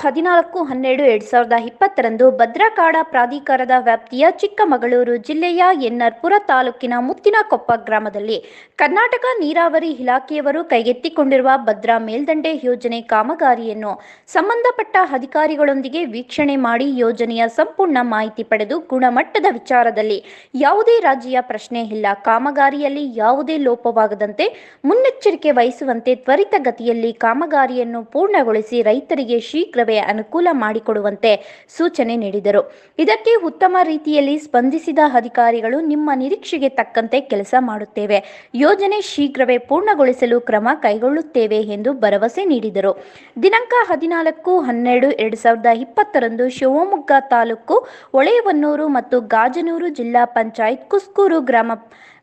ಹದಿನಾಲ್ಕು ಹನ್ನೆರಡು ಎರಡ್ ಸಾವಿರದ ಇಪ್ಪತ್ತರಂದು ಭದ್ರಾಕಾಡ ಪ್ರಾಧಿಕಾರದ ವ್ಯಾಪ್ತಿಯ ಚಿಕ್ಕಮಗಳೂರು ಜಿಲ್ಲೆಯ ಎನ್ನರ್ಪುರ ತಾಲೂಕಿನ ಮುತ್ತಿನಕೊಪ್ಪ ಗ್ರಾಮದಲ್ಲಿ ಕರ್ನಾಟಕ ನೀರಾವರಿ ಇಲಾಖೆಯವರು ಕೈಗೆತ್ತಿಕೊಂಡಿರುವ ಭದ್ರಾ ಮೇಲ್ದಂಡೆ ಯೋಜನೆ ಕಾಮಗಾರಿಯನ್ನು ಸಂಬಂಧಪಟ್ಟ ಅಧಿಕಾರಿಗಳೊಂದಿಗೆ ವೀಕ್ಷಣೆ ಮಾಡಿ ಯೋಜನೆಯ ಸಂಪೂರ್ಣ ಮಾಹಿತಿ ಪಡೆದು ಗುಣಮಟ್ಟದ ವಿಚಾರದಲ್ಲಿ ಯಾವುದೇ ರಾಜ್ಯ ಪ್ರಶ್ನೆ ಇಲ್ಲ. ಕಾಮಗಾರಿಯಲ್ಲಿ ಯಾವುದೇ ಲೋಪವಾಗದಂತೆ ಮುನ್ನೆಚ್ಚರಿಕೆ ವಹಿಸುವಂತೆ ತ್ವರಿತಗತಿಯಲ್ಲಿ ಕಾಮಗಾರಿಯನ್ನು ಪೂರ್ಣಗೊಳಿಸಿ ರೈತರಿಗೆ ಶೀಘ್ರವೇ ಅನುಕೂಲ ಮಾಡಿಕೊಡುವಂತೆ ಸೂಚನೆ ನೀಡಿದರು. ಇದಕ್ಕೆ ಉತ್ತಮ ರೀತಿಯಲ್ಲಿ ಸ್ಪಂದಿಸಿದ ಅಧಿಕಾರಿಗಳು ನಿಮ್ಮ ನಿರೀಕ್ಷೆಗೆ ತಕ್ಕಂತೆ ಕೆಲಸ ಮಾಡುತ್ತೇವೆ. ಯೋಜನೆ ಶೀಘ್ರವೇ ಪೂರ್ಣಗೊಳಿಸಲು ಕ್ರಮ ಕೈಗೊಳ್ಳುತ್ತೇವೆ ಎಂದು ಭರವಸೆ ನೀಡಿದರು. ದಿನಾಂಕ ಹದಿನಾಲ್ಕು ಹನ್ನೆರಡು ಎರಡು ಸಾವಿರದ ಇಪ್ಪತ್ತರಂದು ಶಿವಮೊಗ್ಗ ತಾಲೂಕು ಹೊಳೆಯವನ್ನೂರು ಮತ್ತು ಗಾಜನೂರು ಜಿಲ್ಲಾ ಪಂಚಾಯತ್ ಕುಸ್ಕೂರು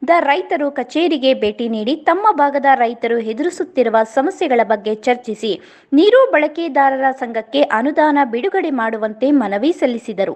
ಗ್ರಾಮದ ರೈತರು ಕಚೇರಿಗೆ ಭೇಟಿ ನೀಡಿ ತಮ್ಮ ಭಾಗದ ರೈತರು ಎದುರಿಸುತ್ತಿರುವ ಸಮಸ್ಯೆಗಳ ಬಗ್ಗೆ ಚರ್ಚಿಸಿ ನೀರು ಬಳಕೆದಾರರ ಸಂಘಕ್ಕೆ ಅನುದಾನ ಬಿಡುಗಡೆ ಮಾಡುವಂತೆ ಮನವಿ ಸಲ್ಲಿಸಿದರು.